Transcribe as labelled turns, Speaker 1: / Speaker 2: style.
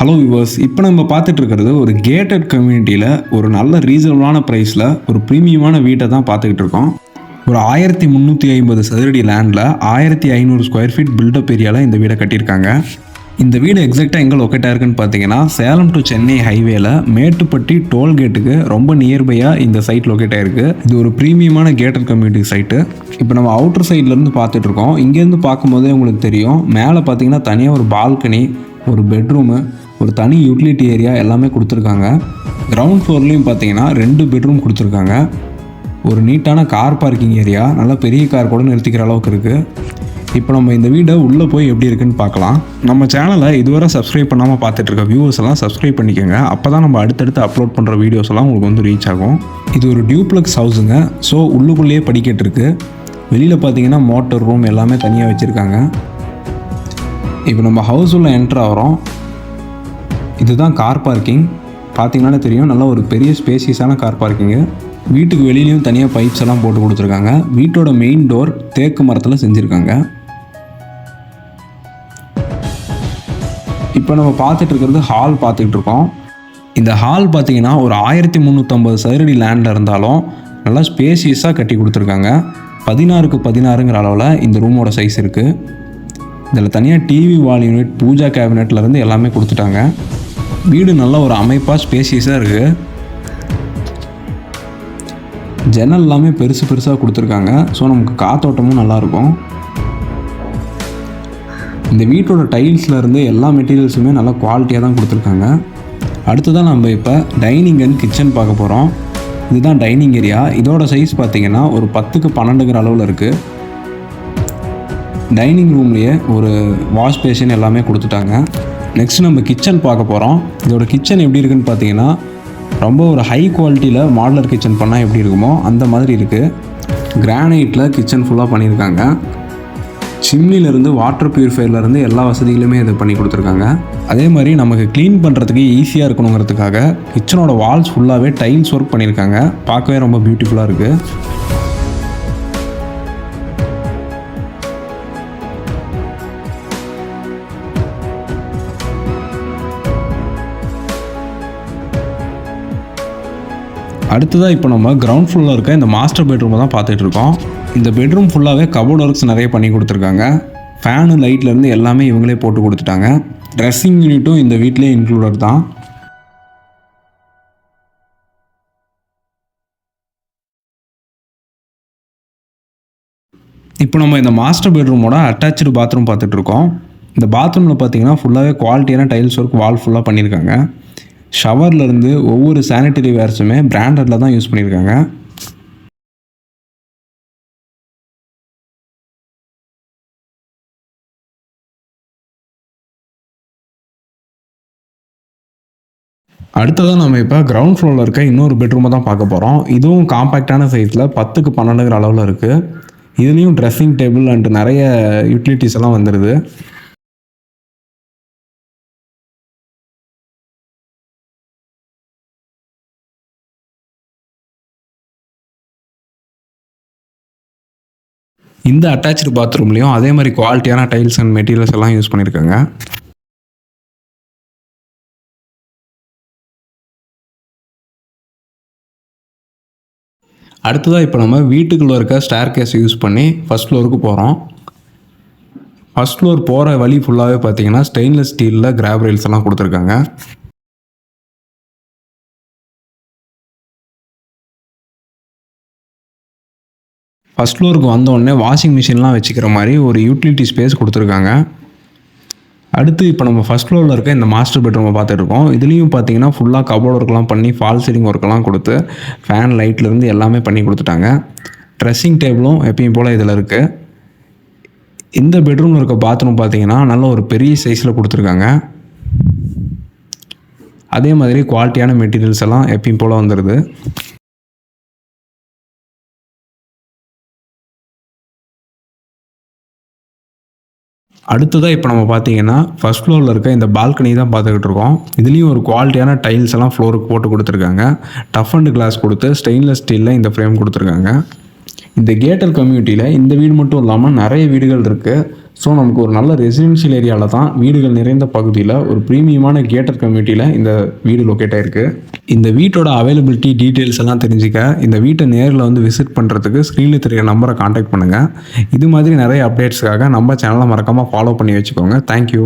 Speaker 1: Hello viewers இப்போ நம்ம பார்த்துட்டு இருக்கிறது ஒரு கேட்டட் கம்யூனிட்டியில் ஒரு நல்ல ரீசனபிளான ப்ரைஸில் ஒரு ப்ரீமியமான வீட்டை தான் பார்த்துக்கிட்டு இருக்கோம். ஒரு ஆயிரத்தி முந்நூற்றி ஐம்பது சதுரடி லேண்டில் ஆயிரத்தி ஐநூறு ஸ்கொயர் ஃபீட் பில்டப் ஏரியாவில் இந்த வீடை கட்டியிருக்காங்க. இந்த வீடு எக்ஸாக்டாக எங்கே லொக்கேட் ஆயிருக்குன்னு பார்த்தீங்கன்னா சேலம் டு சென்னை ஹைவேல மேட்டுப்பட்டி டோல்கேட்டுக்கு ரொம்ப நியர்பையாக இந்த சைட் லொக்கேட் ஆயிருக்கு. இது ஒரு ப்ரீமியமான கேட்டட் கம்யூனிட்டி சைட்டு இப்போ நம்ம அவுட்டர் சைட்லேருந்து பார்த்துட்டு இருக்கோம். இங்கேருந்து பார்க்கும்போதே உங்களுக்கு தெரியும். மேலே பார்த்தீங்கன்னா தனியாக ஒரு பால்கனி ஒரு பெட்ரூமு ஒரு தனி யூட்டிலிட்டி ஏரியா எல்லாமே கொடுத்துருக்காங்க. கிரவுண்ட் ஃப்ளோர்லேயும் பார்த்தீங்கன்னா ரெண்டு பெட்ரூம் கொடுத்துருக்காங்க. ஒரு நீட்டான கார் பார்க்கிங் ஏரியா நல்லா பெரிய கார் கூட நிறுத்திக்கிற அளவுக்கு இருக்குது இப்போ நம்ம இந்த வீடை உள்ளே போய் எப்படி இருக்குன்னு பார்க்கலாம். நம்ம சேனலை இதுவரை சப்ஸ்கிரைப் பண்ணாமல் பார்த்துட்டு இருக்க வியூவர்ஸ் எல்லாம் சப்ஸ்கிரைப் பண்ணிக்கோங்க. அப்போ தான் நம்ம அடுத்தடுத்து அப்லோட் பண்ணுற வீடியோஸ் எல்லாம் உங்களுக்கு வந்து ரீச் ஆகும். இது ஒரு டியூப்ளக்ஸ் ஹவுஸுங்க ஸோ உள்ளுக்குள்ளேயே படிக்கட்டு இருக்குது வெளியில் பார்த்தீங்கன்னா மோட்டர் ரூம் எல்லாமே தனியாக வச்சுருக்காங்க. இப்போ நம்ம ஹவுஸ் உள்ள என்ட்ரு ஆகிறோம். இதுதான் கார் பார்க்கிங் பார்த்தீங்கன்னா தெரியும் நல்லா ஒரு பெரிய ஸ்பேசியஸான கார் பார்க்கிங்கு வீட்டுக்கு வெளியிலையும் தனியாக பைப்ஸ் எல்லாம் போட்டு கொடுத்துருக்காங்க. வீட்டோட மெயின் டோர் தேக்கு மரத்தில் செஞ்சுருக்காங்க. இப்போ நம்ம பார்த்துட்டு இருக்கிறது ஹால் பார்த்துக்கிட்டு இருக்கோம். இந்த ஹால் பார்த்தீங்கன்னா ஒரு ஆயிரத்தி முந்நூற்றம்பது சதுரடி லேண்டில் இருந்தாலும் நல்லா ஸ்பேசியஸாக கட்டி கொடுத்துருக்காங்க. பதினாறுக்கு பதினாறுங்கிற அளவில் இந்த ரூமோட சைஸ் இருக்குது இதில் தனியாக டிவி வால் யூனிட் பூஜா கேபினெட்லேருந்து எல்லாமே கொடுத்துட்டாங்க. வீடு நல்ல ஒரு அமைப்பாக ஸ்பேசியஸாக இருக்குது ஜன்னல் எல்லாமே பெருசு பெருசாக கொடுத்துருக்காங்க. ஸோ நமக்கு காத்தோட்டமும் நல்லாயிருக்கும் இந்த வீட்டோட டைல்ஸ்லேருந்து எல்லா மெட்டீரியல்ஸுமே நல்லா குவாலிட்டியாக தான் கொடுத்துருக்காங்க. அடுத்ததான் நம்ம இப்போ டைனிங் அண்ட் கிச்சன் பார்க்க போகிறோம் இதுதான் டைனிங் ஏரியா இதோட சைஸ் பார்த்திங்கன்னா ஒரு பத்துக்கு பன்னெண்டுங்கிற அளவில் இருக்குது டைனிங் ரூம்லேயே ஒரு வாஷ் பேஷன் எல்லாமே கொடுத்துட்டாங்க. நெக்ஸ்ட் நம்ம கிச்சன் பார்க்க போகிறோம் இதோட கிச்சன் எப்படி இருக்குன்னு பார்த்தீங்கன்னா ரொம்ப ஒரு ஹை குவாலிட்டியில் மாடலர் கிச்சன் பண்ணால் எப்படி இருக்குமோ அந்த மாதிரி இருக்குது கிரானைட்டில் கிச்சன் ஃபுல்லாக பண்ணியிருக்காங்க. சிம்னிலேருந்து வாட்டர் பியூரிஃபையர்லேருந்து எல்லா வசதிகளுமே இது பண்ணி கொடுத்துருக்காங்க. அதே மாதிரி நமக்கு க்ளீன் பண்ணுறதுக்கு ஈஸியாக இருக்கணுங்கிறதுக்காக கிச்சனோட வால்ஸ் ஃபுல்லாகவே டைல்ஸ் ஒர்க் பண்ணியிருக்காங்க. பார்க்கவே ரொம்ப பியூட்டிஃபுல்லாக இருக்குது அடுத்ததாக இப்போ நம்ம கிரவுண்ட் ஃபுல்லாக இருக்க இந்த மாஸ்டர் பெட்ரூமை தான் பார்த்துட்டு இருக்கோம். இந்த பெட்ரூம் ஃபுல்லாகவே கபோர்ட் ஒர்க்ஸ் நிறைய பண்ணி கொடுத்துருக்காங்க. ஃபேனு லைட்லேருந்து எல்லாமே இவங்களே போட்டு கொடுத்துட்டாங்க. ட்ரெஸ்ஸிங் யூனிட்டும் இந்த வீட்டிலே இன்க்ளூடட் தான். இப்போ நம்ம இந்த மாஸ்டர் பெட்ரூமோட அட்டாச்சு பாத்ரூம் பார்த்துட்ருக்கோம் இந்த பாத்ரூமில் பார்த்தீங்கன்னா ஃபுல்லாகவே குவாலிட்டியான டைல்ஸ் ஒர்க் வால் ஃபுல்லாக பண்ணியிருக்காங்க. ஷவர்லேருந்து ஒவ்வொரு சானிட்டரி வேர்ஸுமே பிராண்டடில் தான் யூஸ் பண்ணியிருக்காங்க. அடுத்ததாக நம்ம இப்போ கிரவுண்ட் ஃப்ளோரில் இருக்க இன்னொரு பெட்ரூமை தான் பார்க்க போகிறோம் இதுவும் காம்பேக்டான சைஸில் பத்துக்கு பன்னெண்டுங்கிற அளவில் இருக்குது இதுலேயும் ட்ரெஸ்ஸிங் டேபிள் அண்ட் நிறைய யூட்டிலிட்டிஸ் எல்லாம் வந்துடுது இந்த அட்டாச்சு பாத்ரூம்லேயும் அதே மாதிரி குவாலிட்டியான டைல்ஸ் அண்ட் மெட்டீரியல்ஸ் எல்லாம் யூஸ் பண்ணியிருக்காங்க அடுத்ததாக இப்போ நம்ம வீட்டுக்குள்ளே இருக்க ஸ்டேர் கேஸை யூஸ் பண்ணி ஃபஸ்ட் ஃப்ளோருக்கு போகிறோம் ஃபஸ்ட் ஃப்ளோர் போகிற வழி ஃபுல்லாகவே பார்த்தீங்கன்னா ஸ்டெயின்லெஸ் ஸ்டீலில் கிராப் ரெயில்ஸ் எல்லாம் கொடுத்துருக்காங்க. ஃபஸ்ட் ஃப்ளோருக்கு வந்தோடனே வாஷிங் மிஷின்லாம் வச்சுக்கிற மாதிரி ஒரு யூட்டிலிட்டி ஸ்பேஸ் கொடுத்துருக்காங்க. அடுத்து இப்போ நம்ம ஃபஸ்ட் ஃப்ளோரில் இருக்க இந்த மாஸ்டர் பெட்ரூமை பார்த்துட்ருக்கோம். இதுலேயும் பார்த்தீங்கன்னா ஃபுல்லாக கபோர்ட் ஒர்க்லாம் பண்ணி ஃபால் சீலிங் ஒர்க்கெல்லாம் கொடுத்து ஃபேன் லைட்லேருந்து எல்லாமே பண்ணி கொடுத்துட்டாங்க. ட்ரெஸ்ஸிங் டேபிளும் எப்பயும் போல் இதில் இருக்குது இந்த பெட்ரூமில் இருக்க பாத்ரூம் பார்த்தீங்கன்னா நல்ல ஒரு பெரிய சைஸில் கொடுத்துருக்காங்க. அதே மாதிரி குவாலிட்டியான மெட்டீரியல்ஸ் எல்லாம் எப்பயும் போல் வந்துடுது அடுத்ததாக இப்போ நம்ம பார்த்தீங்கன்னா ஃபஸ்ட் ஃப்ளோரில் இருக்க இந்த பால்கனி தான் பார்த்துக்கிட்டு இருக்கோம். இதுலேயும் ஒரு குவாலிட்டியான டைல்ஸ் எல்லாம் ஃப்ளோருக்கு போட்டு கொடுத்துருக்காங்க. டஃப் அண்ட் கிளாஸ் கொடுத்து ஸ்டெயின்லெஸ் ஸ்டீலில் இந்த ஃப்ரேம் கொடுத்துருக்காங்க. இந்த கேட்டர் கம்யூனிட்டியில் இந்த வீடு மட்டும் இல்லாமல் நிறைய வீடுகள் இருக்குது ஸோ நமக்கு ஒரு நல்ல ரெசிடென்ஷியல் ஏரியாவில் தான் வீடுகள் நிறைந்த பகுதியில் ஒரு ப்ரீமியமான கேட்டர் கம்யூனிட்டியில் இந்த வீடு லொக்கேட் ஆயிருக்கு. இந்த வீட்டோட அவைலபிலிட்டி டீட்டெயில்ஸ் எல்லாம் தெரிஞ்சுக்க இந்த வீட்டை நேரில் வந்து விசிட் பண்ணுறதுக்கு ஸ்க்ரீனில் தெரிய நம்பரை காண்டாக்ட் பண்ணுங்கள் இது மாதிரி நிறைய அப்டேட்ஸ்க்காக நம்ம சேனலை மறக்காமல் ஃபாலோ பண்ணி வச்சுக்கோங்க. தேங்க்யூ